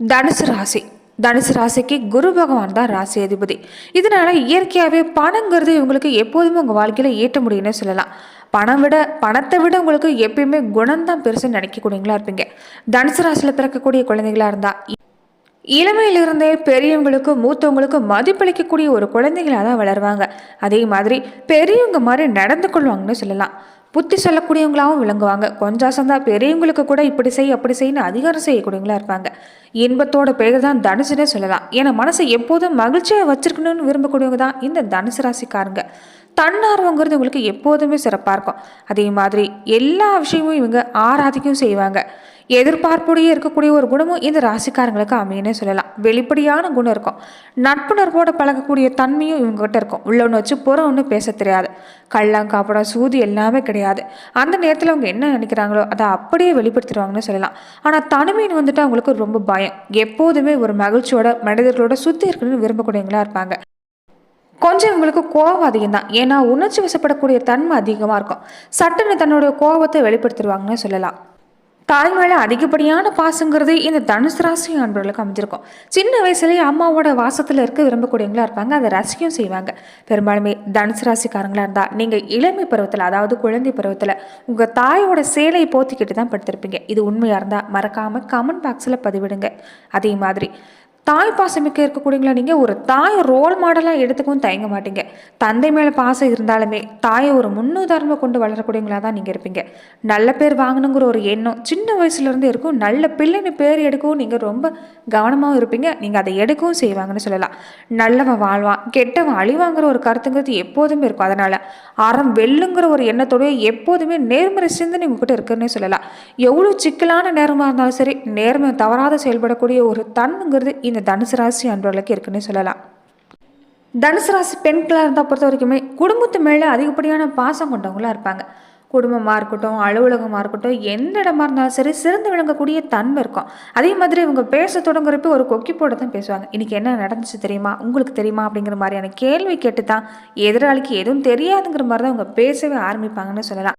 தனுசு ராசி. தனுசு ராசிக்கு குரு பகவான் தான் ராசி அதிபதி. இதனால இயற்கையாகவே பணங்கிறது இவங்களுக்கு எப்போதுமே உங்கள் வாழ்க்கையில் ஈட்ட முடியும்னு சொல்லலாம். பணம் விட பணத்தை விட உங்களுக்கு எப்பயுமே குணம்தான் பெருசுன்னு நினைக்கக்கூடியவங்களா இருப்பீங்க. தனுசு ராசியில் பிறக்கக்கூடிய குழந்தைகளாக இருந்தால் இளமையிலிருந்தே பெரியவங்களுக்கு மூத்தவங்களுக்கு மதிப்பளிக்கக்கூடிய ஒரு குழந்தைங்களாக தான் வளருவாங்க. அதே மாதிரி பெரியவங்க மாதிரி நடந்து கொள்வாங்கன்னு சொல்லலாம். புத்தி சொல்லக்கூடியவங்களாகவும் விளங்குவாங்க. கொஞ்சம் சந்தா பெரியவங்களுக்கு கூட இப்படி செய் அப்படி செய்யணும் அதிகாரம் செய்யக்கூடியவங்களா இருப்பாங்க. இன்பத்தோட பேர் தான் தனுசுனே சொல்லலாம். ஏன்னா மனசை எப்போதும் மகிழ்ச்சியாக வச்சிருக்கணும்னு விரும்பக்கூடியவங்க தான் இந்த தனுசு ராசிக்காரங்க. தன்னார்வங்கிறது உங்களுக்கு எப்போதுமே சிறப்பாக இருக்கும். அதே மாதிரி எல்லா விஷயமும் இவங்க ஆராதிக்கும் செய்வாங்க. எதிர்பார்ப்போடையே இருக்கக்கூடிய ஒரு குணமும் இந்த ராசிக்காரங்களுக்கு அமையனே சொல்லலாம். வெளிப்படையான குணம் இருக்கும். நட்புணர்வோட பழகக்கூடிய தன்மையும் இவங்ககிட்ட இருக்கும். உள்ளொன்று வச்சு புறம் ஒன்று பேச தெரியாது. கள்ளம் காப்படம் சூதி எல்லாமே கிடையாது. அந்த நேரத்தில் அவங்க என்ன நினைக்கிறாங்களோ அதை அப்படியே வெளிப்படுத்திடுவாங்கன்னு சொல்லலாம். ஆனால் தனிமைன்னு வந்துட்டு அவங்களுக்கு ரொம்ப பயம். எப்போதுமே ஒரு மகிழ்ச்சியோட மனிதர்களோட சுற்றி இருக்கணும்னு விரும்பக்கூடியவங்களா இருப்பாங்க. கொஞ்சம் இவங்களுக்கு கோபம் அதிகம் தான் ஏன்னா உணர்ச்சி வசப்படக்கூடிய தன்மை அதிகமாக இருக்கும். சட்டுன்னு தன்னுடைய கோபத்தை வெளிப்படுத்திடுவாங்கன்னு சொல்லலாம். தாய் மேலே அதிகப்படியான பாசங்கிறது இந்த தனுசு ராசி அன்பர்களுக்கு அமைஞ்சிருக்கும். சின்ன வயசுலேயே அம்மாவோட வாசத்தில் இருக்க விரும்பக்கூடியவங்களா இருப்பாங்க. அதை ரசிக்கும் செய்வாங்க. பெரும்பாலுமே தனுசு ராசிக்காரங்களாக இருந்தால் நீங்கள் இளமை பருவத்தில் அதாவது குழந்தை பருவத்தில் உங்கள் தாயோட சேலையை போத்திக்கிட்டு தான் படுத்திருப்பீங்க. இது உண்மையாக இருந்தால் மறக்காமல் கமெண்ட் பாக்ஸில் பதிவிடுங்க. அதே மாதிரி தாய் பாசமிக்க இருக்கக்கூடியங்களா நீங்கள் ஒரு தாய் ரோல் மாடலாக எடுத்துக்கவும் தயங்க மாட்டீங்க. தந்தை மேலே பாசம் இருந்தாலுமே தாயை ஒரு முன்னுதாரணமாக கொண்டு வளரக்கூடியவங்களா தான் நீங்கள் இருப்பீங்க. நல்ல பேர் வாங்கணுங்கிற ஒரு எண்ணம் சின்ன வயசுலேருந்து இருக்கும். நல்ல பிள்ளைன்னு பேர் எடுக்கவும் நீங்கள் ரொம்ப கவனமாகவும் இருப்பீங்க. நீங்கள் அதை எடுக்கவும் செய்வாங்கன்னு சொல்லலாம். நல்லவன் வாழ்வான் கெட்டவன் அழிவாங்கிற ஒரு கருத்துங்கிறது எப்போதுமே இருக்கும். அதனால் அறம் வெல்லுங்கிற ஒரு எண்ணத்தோடய எப்போதுமே நேர்மறை சிந்தனை உங்ககிட்ட இருக்குன்னே சொல்லலாம். எவ்வளோ சிக்கலான நேரமாக இருந்தாலும் சரி நேர்மை தவறாத செயல்படக்கூடிய ஒரு தன்மைங்கிறது இந்த தனுசு ராசி அன்பர்களுக்கு இருக்குன்னே சொல்லலாம். தனுசு ராசி பெண்களாக இருந்தால் பொறுத்த வரைக்குமே குடும்பத்து மேலே அதிகப்படியான பாசம் கொண்டவங்களா இருப்பாங்க. குடும்பமாக இருக்கட்டும் அலுவலகமாக இருக்கட்டும் எந்த இடமா இருந்தாலும் சரி சிறந்து விளங்கக்கூடிய தன்மை இருக்கும். அதே மாதிரி இவங்க பேச தொடங்குறப்ப ஒரு கொக்கி போட்டு தான் பேசுவாங்க. இன்றைக்கி என்ன நடந்துச்சு தெரியுமா? உங்களுக்கு தெரியுமா? அப்படிங்கிற மாதிரியான கேள்வி கேட்டு தான் எதிராளிக்கு எதுவும் தெரியாதுங்கிற மாதிரி தான் அவங்க பேசவே ஆரம்பிப்பாங்கன்னு சொல்லலாம்.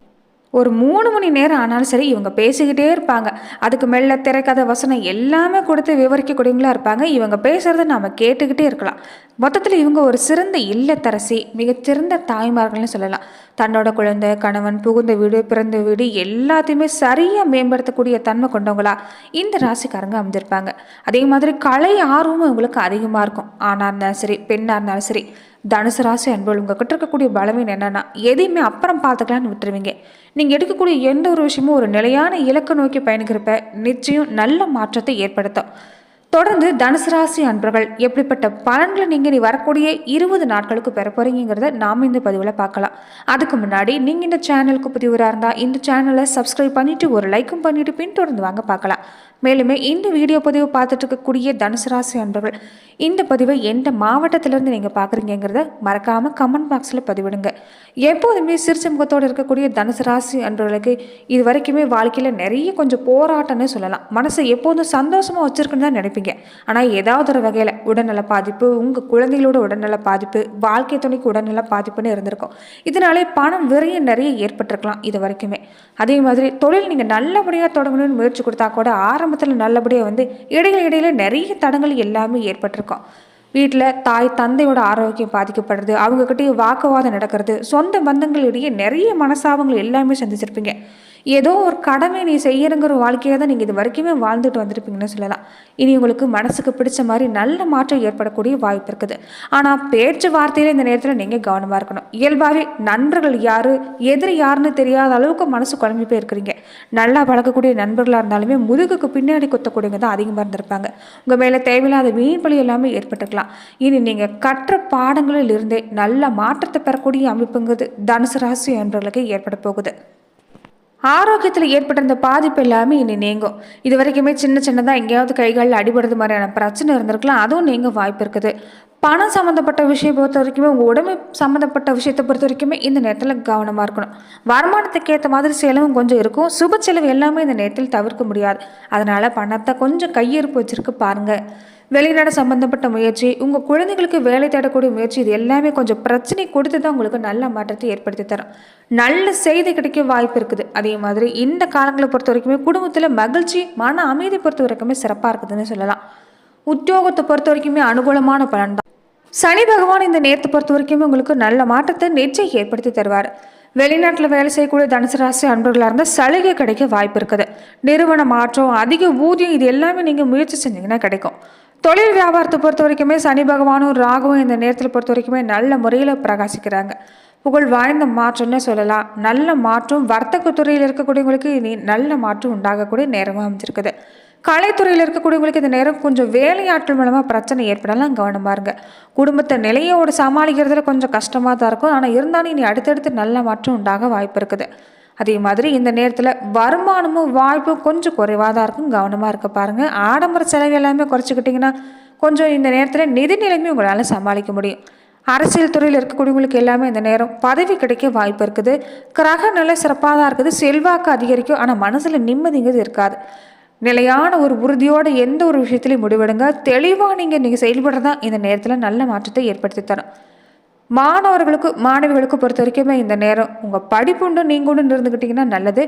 ஒரு மூணு மணி நேரம் ஆனாலும் சரி இவங்க பேசிக்கிட்டே இருப்பாங்க. அதுக்கு மெல்ல திரைக்கதை வசனம் எல்லாமே கொடுத்து விவரிக்கக்கூடியவங்களா இருப்பாங்க. இவங்க பேசுகிறத நாம் கேட்டுக்கிட்டே இருக்கலாம். மொத்தத்தில் இவங்க ஒரு சிறந்த இல்லத்தரசி மிகச்சிறந்த தாய்மார்கள்னு சொல்லலாம். தன்னோட குழந்தை கணவன் புகுந்த வீடு பிறந்த வீடு எல்லாத்தையுமே சரியாக மேம்படுத்தக்கூடிய தன்மை கொண்டவங்களா இந்த ராசிக்காரங்க அமைஞ்சிருப்பாங்க அதே மாதிரி கலை ஆர்வமும் இவங்களுக்கு அதிகமாக இருக்கும். ஆணாக இருந்தாலும் சரி பெண்ணாக இருந்தாலும் சரி தனுசு ராசி அன்புகள் உங்ககிட்ட இருக்கக்கூடிய பலவீனம் என்னென்னா எதையுமே அப்புறம் பார்த்துக்கலான்னு விட்டுருவீங்க. நீங்கள் எடுக்கக்கூடிய எந்த ஒரு விஷயமும் ஒரு நிலையான இலக்கை நோக்கி பயணிக்கிறப்ப நிச்சயம் நல்ல மாற்றத்தை ஏற்படுத்தும். தொடர்ந்து தனுசு ராசி அன்பர்கள் எப்படிப்பட்ட பலன்களை நீங்கள் நீ வரக்கூடிய இருபது நாட்களுக்கு பெற போகிறீங்கிறத நாம் இந்த பதிவில் பார்க்கலாம். அதுக்கு முன்னாடி நீங்கள் இந்த சேனலுக்கு புதியவராக இருந்தால் இந்த சேனலை சப்ஸ்கிரைப் பண்ணிவிட்டு ஒரு லைக்கும் பண்ணிவிட்டு பின்தொடர்ந்து வாங்க பார்க்கலாம். மேலுமே இந்த வீடியோ பதிவு பார்த்துட்டு இருக்கக்கூடிய தனுசு ராசி அன்பர்கள் இந்த பதிவை எந்த மாவட்டத்திலேருந்து நீங்கள் பார்க்குறீங்கிறத மறக்காமல் கமெண்ட் பாக்ஸில் பதிவிடுங்க. எப்போதுமே சிரிச்ச முகத்தோடு இருக்கக்கூடிய தனுசு ராசி அன்பர்களுக்கு இது வரைக்குமே வாழ்க்கையில் நிறைய கொஞ்சம் போராட்டம்னு சொல்லலாம். மனசை எப்போதும் சந்தோஷமாக வச்சுருக்குன்னு தான் நினைப்பீங்க. ஆனால் ஏதாவது ஒரு வகையில் உடல்நல பாதிப்பு உங்கள் குழந்தைகளோட உடல்நல பாதிப்பு வாழ்க்கை துணைக்கு உடல்நல பாதிப்புன்னு இருந்திருக்கும். இதனாலே பணம் விரையும் நிறைய ஏற்பட்டிருக்கலாம் இது வரைக்குமே அதே மாதிரி தொழில் நீங்கள் நல்லபடியாக தொடங்கணும்னு முயற்சி கொடுத்தா கூட ஆரம்பத்தில் நல்லபடியாக வந்து இடையில இடையில நிறைய தடங்கள் எல்லாமே ஏற்பட்டிருக்கும். வீட்டில் தாய் தந்தையோட ஆரோக்கியம் பாதிக்கப்படுறது அவங்கக்கிட்டே வாக்குவாதம் நடக்கிறது சொந்த பந்தங்களிடையே நிறைய மனசாபங்கள் எல்லாமே சந்திச்சிருப்பீங்க. ஏதோ ஒரு கடமை நீ செய்யணுங்கிற வாழ்க்கையை தான் நீங்கள் இது வரைக்குமே வாழ்ந்துட்டு வந்திருப்பீங்கன்னு சொல்லலாம். இனி உங்களுக்கு மனசுக்கு பிடிச்ச மாதிரி நல்ல மாற்றம் ஏற்படக்கூடிய வாய்ப்பு இருக்குது. ஆனால் பேச்சு வார்த்தையில் இந்த நேரத்தில் நீங்கள் கவனமாக இருக்கணும். இயல்பாகவே நண்பர்கள் யார் எதிரி யாருன்னு தெரியாத அளவுக்கு மனசு குழம்பி போய் இருக்கிறீங்க. நல்லா பழக்கக்கூடிய நண்பர்களாக இருந்தாலுமே முதுகுக்கு பின்னாடி குத்தக்கூடியவங்க தான் அதிகமாக இருந்திருப்பாங்க. உங்கள் மேலே தேவையில்லாத வீண்பலி எல்லாமே ஏற்பட்டுக்கலாம் இனி நீங்கள் கற்ற பாடங்களில் இருந்தே நல்ல மாற்றத்தை பெறக்கூடிய அமைப்புங்கிறது தனுசு ராசி என்பவர்களுக்கு ஏற்பட போகுது. ஆரோக்கியத்தில் ஏற்பட்டிருந்த பாதிப்பு எல்லாமே இனி நீங்கும். இது வரைக்குமே சின்ன சின்னதாக எங்கேயாவது கைகளில் அடிபடுறது மாதிரியான பிரச்சனை இருந்திருக்கலாம். அதுவும் நீங்க வாய்ப்பு இருக்குது. பணம் சம்மந்தப்பட்ட விஷயம் பொறுத்த வரைக்குமே உங்கள் உடம்பு சம்மந்தப்பட்ட விஷயத்தை பொறுத்த வரைக்குமே இந்த நேரத்தில் கவனமாக இருக்கணும். வருமானத்துக்கு ஏற்ற மாதிரி செலவும் கொஞ்சம் இருக்கும். சுப செலவு எல்லாமே இந்த நேரத்தில் தவிர்க்க முடியாது. அதனால் பணத்தை கொஞ்சம் கையிருப்பு வச்சுருக்கு பாருங்கள் வெளிநாடு சம்பந்தப்பட்ட முயற்சி உங்கள் குழந்தைகளுக்கு வேலை தேடக்கூடிய முயற்சி இது எல்லாமே கொஞ்சம் பிரச்சனை கொடுத்து தான் உங்களுக்கு நல்ல மாற்றத்தை ஏற்படுத்தி தரும். நல்ல செய்தி கிடைக்க வாய்ப்பு இருக்குது. அதே மாதிரி இந்த காலங்களை பொறுத்த வரைக்குமே குடும்பத்தில் மகிழ்ச்சி மன அமைதி பொறுத்த வரைக்குமே சிறப்பாக இருக்குதுன்னு சொல்லலாம். உத்தியோகத்தை பொறுத்த வரைக்குமே அனுகூலமான பலன் தான். சனி பகவான் இந்த நேரத்தை பொறுத்த வரைக்குமே உங்களுக்கு நல்ல மாற்றத்தை நிச்சயம் ஏற்படுத்தி தருவார். வெளிநாட்டில் வேலை செய்யக்கூடிய தனுசு ராசி அன்பர்களாக இருந்தால் சலுகை கிடைக்க வாய்ப்பு இருக்குது. நிறுவன மாற்றம் அதிக ஊதியம் இது எல்லாமே நீங்கள் முயற்சி செஞ்சீங்கன்னா கிடைக்கும். தொழில் வியாபாரத்தை பொறுத்த வரைக்குமே சனி பகவானும் ராகுவும் இந்த நேரத்தில் பொறுத்த வரைக்குமே நல்ல முறையில் பிரகாசிக்கிறாங்க. புகழ் வாய்ந்த மாற்றம்னே சொல்லலாம். நல்ல மாற்றம் வர்த்தக துறையில் இருக்கக்கூடியவங்களுக்கு இனி நல்ல மாற்றம் உண்டாகக்கூடிய நேரமாக அமைஞ்சிருக்குது. கலைத்துறையில் இருக்கக்கூடியவங்களுக்கு இந்த நேரம் கொஞ்சம் வேலையாட்கள் மூலமாக பிரச்சனை ஏற்படலாம். கவனமாக இருங்க. குடும்பத்தை நிலையோடு சமாளிக்கிறதுல கொஞ்சம் கஷ்டமாக தான் இருக்கும். ஆனால் இருந்தாலும் இனி அடுத்தடுத்து நல்ல மாற்றம் உண்டாக வாய்ப்பு இருக்குது. அதே மாதிரி இந்த நேரத்தில் வருமானமும் வாய்ப்பும் கொஞ்சம் குறைவாக தான் இருக்கும். கவனமாக இருக்க பாருங்கள் ஆடம்பர செலவு எல்லாமே குறைச்சிக்கிட்டிங்கன்னா கொஞ்சம் இந்த நேரத்தில் நிதி நிலைமை உங்களால் சமாளிக்க முடியும். அரசியல் துறையில் இருக்கக்கூடியவங்களுக்கு எல்லாமே இந்த நேரம் பதவி கிடைக்க வாய்ப்பு இருக்குது. கிரக நிலை சிறப்பாக தான் இருக்குது. செல்வாக்கு அதிகரிக்கும். ஆனால் மனசில் நிம்மதிங்கிறது இருக்காது. நிலையான ஒரு உறுதியோடு எந்த ஒரு விஷயத்துலையும் முடிவெடுங்க. தெளிவாக நீங்கள் நீங்கள் செயல்படுறதா இந்த நேரத்தில் நல்ல மாற்றத்தை ஏற்படுத்தி தரும். மாணவர்களுக்கு மாணவிகளுக்கு பொறுத்த வரைக்குமே இந்த நேரம் உங்கள் படிப்புண்டு நீங்கள் இருந்துக்கிட்டிங்கன்னா நல்லது.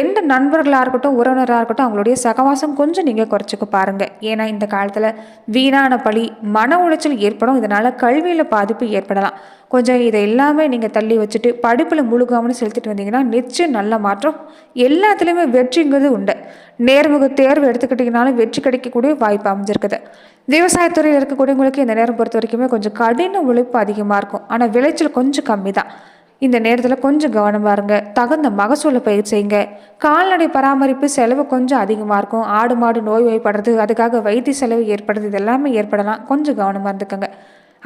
எந்த நண்பர்களாக இருக்கட்டும் உறவினராக இருக்கட்டும் அவங்களுடைய சகவாசம் கொஞ்சம் நீங்கள் குறைச்சிக்க பாருங்கள் ஏன்னா இந்த காலத்தில் வீணான பழி மன உளைச்சல் ஏற்படும். இதனால் கல்வியில் பாதிப்பு ஏற்படலாம். கொஞ்சம் இதை எல்லாமே நீங்கள் தள்ளி வச்சுட்டு படிப்பில் முழு கவனம் செலுத்திட்டு வந்தீங்கன்னா நிச்சயம் நல்ல மாற்றம் எல்லாத்துலேயுமே வெற்றிங்கிறது உண்டு. நேர்முக தேர்வு எடுத்துக்கிட்டிங்கனாலும் வெற்றி கிடைக்கக்கூடிய வாய்ப்பு அமைஞ்சிருக்குது. விவசாயத்துறையில் இருக்கக்கூடியவங்களுக்கு இந்த நேரம் பொறுத்த வரைக்குமே கொஞ்சம் கடின உழைப்பு அதிகமாக இருக்கும். ஆனால் விளைச்சல் கொஞ்சம் கம்மி தான் இந்த நேரத்தில் கொஞ்சம் கவனமாக இருங்க. தகுந்த மகசூலை பயிர் செய்யுங்க. கால்நடை பராமரிப்பு செலவு கொஞ்சம் அதிகமாக இருக்கும். ஆடு மாடு நோய் வாய்ப்படுறது அதுக்காக வைத்திய செலவு ஏற்படுறது இது எல்லாமே ஏற்படலாம். கொஞ்சம் கவனமாக இருந்துக்கோங்க.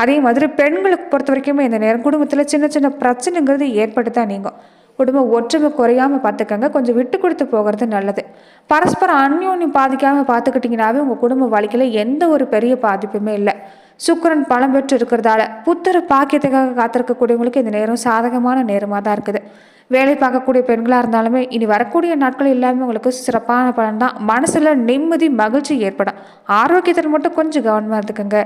அதே மாதிரி பெண்களுக்கு பொறுத்த வரைக்குமே இந்த நேரம் குடும்பத்தில் சின்ன சின்ன பிரச்சனைங்கிறது ஏற்பட்டு தான் நீங்கும். குடும்பம் ஒற்றுமை குறையாமல் பார்த்துக்கங்க. கொஞ்சம் விட்டு கொடுத்து போகிறது நல்லது. பரஸ்பரம் அந்யோன்யம் பாதிக்காமல் பார்த்துக்கிட்டிங்கனாவே உங்கள் குடும்ப வாழ்க்கையில் எந்த ஒரு பெரிய பாதிப்புமே இல்லை. சுக்கரன் பலம் பெற்று இருக்கிறதால புத்தர பாக்கியத்துக்காக காத்திருக்கக்கூடியவங்களுக்கு இந்த நேரம் சாதகமான நேரமாக தான் இருக்குது. வேலை பார்க்கக்கூடிய பெண்களாக இருந்தாலுமே இனி வரக்கூடிய நாட்கள் எல்லாமே உங்களுக்கு சிறப்பான பலன் தான். மனசில் நிம்மதி மகிழ்ச்சி ஏற்படும். ஆரோக்கியத்தில் மட்டும் கொஞ்சம் கவனமாக இருந்துக்கோங்க.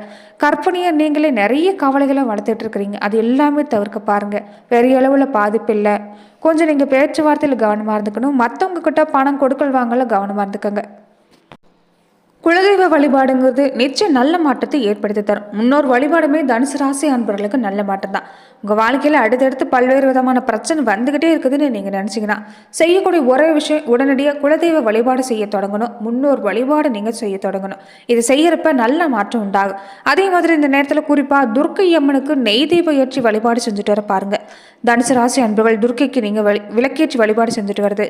கற்பனையை நீங்களே நிறைய கவலைகளை வளர்த்துட்டு இருக்கிறீங்க. அது எல்லாமே தவிர்க்க பாருங்கள் பெரிய அளவில் பாதிப்பு இல்லை. கொஞ்சம் நீங்கள் பேச்சுவார்த்தையில் கவனமாக இருந்துக்கணும். மற்றவங்க கிட்ட பணம் கொடுக்கல் வாங்கல கவனமாக இருந்துக்கோங்க. குலதெய்வ வழிபாடுங்கிறது நிச்சயம் நல்ல மாற்றத்தை ஏற்படுத்தி தரும். முன்னோர் வழிபாடுமே தனுசு ராசி அன்பர்களுக்கு நல்ல மாற்றம் தான். உங்கள் வாழ்க்கையில் அடுத்தடுத்து பல்வேறு விதமான பிரச்சனை வந்துக்கிட்டே இருக்குதுன்னு நீங்கள் நினச்சிங்கன்னா செய்யக்கூடிய ஒரே விஷயம் உடனடியாக குலதெய்வ வழிபாடு செய்ய தொடங்கணும். முன்னோர் வழிபாடு நீங்கள் செய்ய தொடங்கணும். இது செய்யறப்ப நல்ல மாற்றம் உண்டாகும். அதே மாதிரி இந்த நேரத்தில் குறிப்பாக துர்க்கை அம்மனுக்கு நெய் தீப ஏற்றி வழிபாடு செஞ்சுட்டு வர பாருங்கள் தனுசு ராசி துர்க்கைக்கு நீங்கள் வழி விளக்கேற்றி வழிபாடு செஞ்சுட்டு வருது.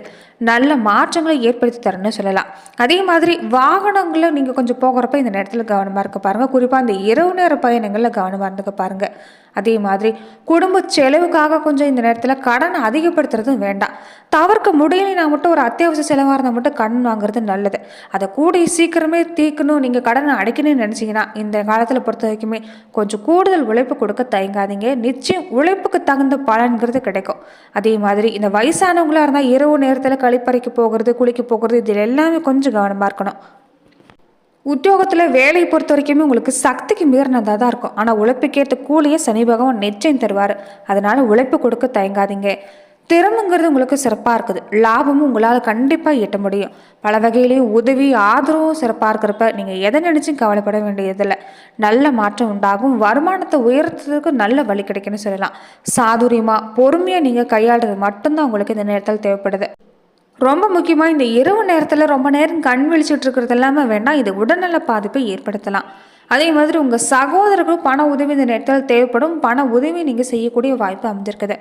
நல்ல மாற்றங்களை ஏற்படுத்தி தரணும்னு சொல்லலாம். அதே மாதிரி வாகனங்களை நீங்கள் கொஞ்சம் போகிறப்ப இந்த நேரத்தில் கவனமாக இருக்க பாருங்கள் குறிப்பாக அந்த இரவு நேர பயணங்களில் கவனமாக இருந்துக்க பாருங்கள் அதே மாதிரி குடும்ப செலவுக்காக கொஞ்சம் இந்த நேரத்தில் கடனை அதிகப்படுத்துறதும் வேண்டாம். தவிர்க்க முடியலைன்னா மட்டும் ஒரு அத்தியாவசிய செலவாக இருந்தால் மட்டும் கடன் வாங்குறது நல்லது. அதை கூடிய சீக்கிரமே தீர்க்கணும். நீங்கள் கடனை அடைக்கணும்னு நினச்சிங்கன்னா இந்த காலத்தில் பொறுத்த வரைக்குமே கொஞ்சம் கூடுதல் உழைப்பு கொடுக்க தயங்காதீங்க. நிச்சயம் உழைப்புக்கு தகுந்த பலன்கிறது கிடைக்கும். அதே மாதிரி இந்த வயசானவங்களாக இருந்தால் இரவு நேரத்தில் கழிப்பறைக்கு போகிறது குளிக்க போகிறது இதில் எல்லாமே கொஞ்சம் கவனமாக இருக்கணும். உத்தியோகத்தில் வேலையை பொறுத்த வரைக்குமே உங்களுக்கு சக்திக்கு மீறினதாக தான் இருக்கும். ஆனால் உழைப்புக்கேற்ற கூலியை சனி பகவான் நிச்சயம் தருவார். அதனால் உழைப்பு கொடுக்க தயங்காதீங்க. திறமைங்கிறது உங்களுக்கு சிறப்பாக இருக்குது. லாபமும் உங்களால் கண்டிப்பாக ஈட்ட முடியும். பல வகையிலையும் உதவி ஆதரவும் சிறப்பாக இருக்கிறப்ப நீங்கள் எதை நினச்சும் கவலைப்பட வேண்டியதில்லை. நல்ல மாற்றம் உண்டாகும். வருமானத்தை உயர்த்துறதுக்கு நல்ல வழி கிடைக்குன்னு சொல்லலாம். சாதுரியமாக பொறுமையாக நீங்கள் கையாளுறது மட்டும்தான் உங்களுக்கு இந்த நேரத்தில் தேவைப்படுது. ரொம்ப முக்கியமாக இந்த இரவு நேரத்தில் ரொம்ப நேரம் கண் விழிச்சிட்டு இருக்கிறது எல்லாமே வேண்டாம் இது உடல்நல பாதிப்பை ஏற்படுத்தலாம். அதே மாதிரி உங்கள் சகோதரர்களும் பண உதவி இந்த நேரத்தில் தேவைப்படும். பண உதவி நீங்கள் செய்யக்கூடிய வாய்ப்பு அமைஞ்சிருக்குது.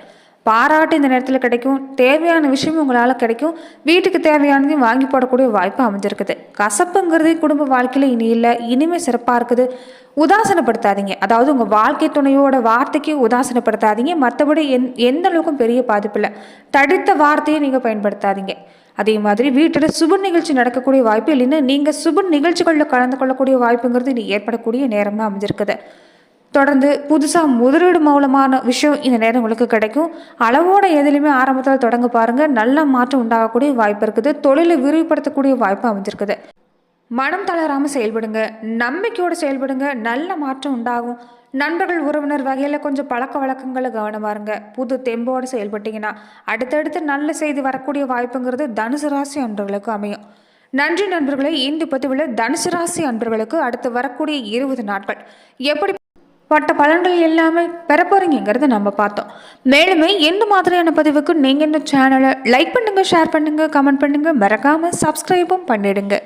பாராட்டு இந்த நேரத்தில் கிடைக்கும். தேவையான விஷயமும் உங்களால் கிடைக்கும். வீட்டுக்கு தேவையானதையும் வாங்கி போடக்கூடிய வாய்ப்பு அமைஞ்சிருக்குது. கசப்புங்கிறது குடும்ப வாழ்க்கையில் இனி இல்லை இனிமே சிறப்பாக இருக்குது. உதாசனப்படுத்தாதீங்க. அதாவது உங்கள் வாழ்க்கை துணையோட வார்த்தைக்கு உதாசனப்படுத்தாதீங்க. மற்றபடி எந் எந்த அளவுக்கும் பெரிய பாதிப்பு இல்லை. தடித்த வார்த்தையை நீங்கள் பயன்படுத்தாதீங்க. அதே மாதிரி வீட்டில் சுப நிகழ்ச்சி நடக்கக்கூடிய வாய்ப்பு இல்லைன்னா நீங்கள் சுப நிகழ்ச்சிகளில் கலந்து கொள்ளக்கூடிய வாய்ப்புங்கிறது இனி ஏற்படக்கூடிய நேரமாக அமைஞ்சிருக்குது. தொடர்ந்து புதுசாக முதலீடு மூலமான விஷயம் இந்த நேரம் உங்களுக்கு கிடைக்கும். அளவோட எதுலையுமே ஆரம்பத்தில் தொடங்க பாருங்கள் நல்ல மாற்றம் உண்டாகக்கூடிய வாய்ப்பு இருக்குது. தொழிலை விரிவுபடுத்தக்கூடிய வாய்ப்பு அமைஞ்சிருக்குது. மனம் தளராமல் செயல்படுங்க. நம்பிக்கையோடு செயல்படுங்க. நல்ல மாற்றம் உண்டாகும். நண்பர்கள் உறவினர் வகையில் கொஞ்சம் பழக்க வழக்கங்களை கவனமாக இருங்க. புது தெம்போடு செயல்பட்டீங்கன்னா அடுத்தடுத்து நல்ல செய்தி வரக்கூடிய வாய்ப்புங்கிறது தனுசு ராசி அன்பர்களுக்கு அமையும். நன்றி நண்பர்களே. இந்த பதிவில் தனுசு ராசி அன்பர்களுக்கு அடுத்து வரக்கூடிய இருபது நாட்கள். எப்படி பட்ட பலன்கள் எல்லாமே பெற நம்ம பார்த்தோம். மேலுமே எந்த மாதிரியான பதிவுக்கு நீங்கள் இந்த சேனலை லைக் பண்ணுங்கள் ஷேர் பண்ணுங்கள் கமெண்ட் பண்ணுங்கள் மறக்காமல் சப்ஸ்கிரைபும் பண்ணிடுங்க.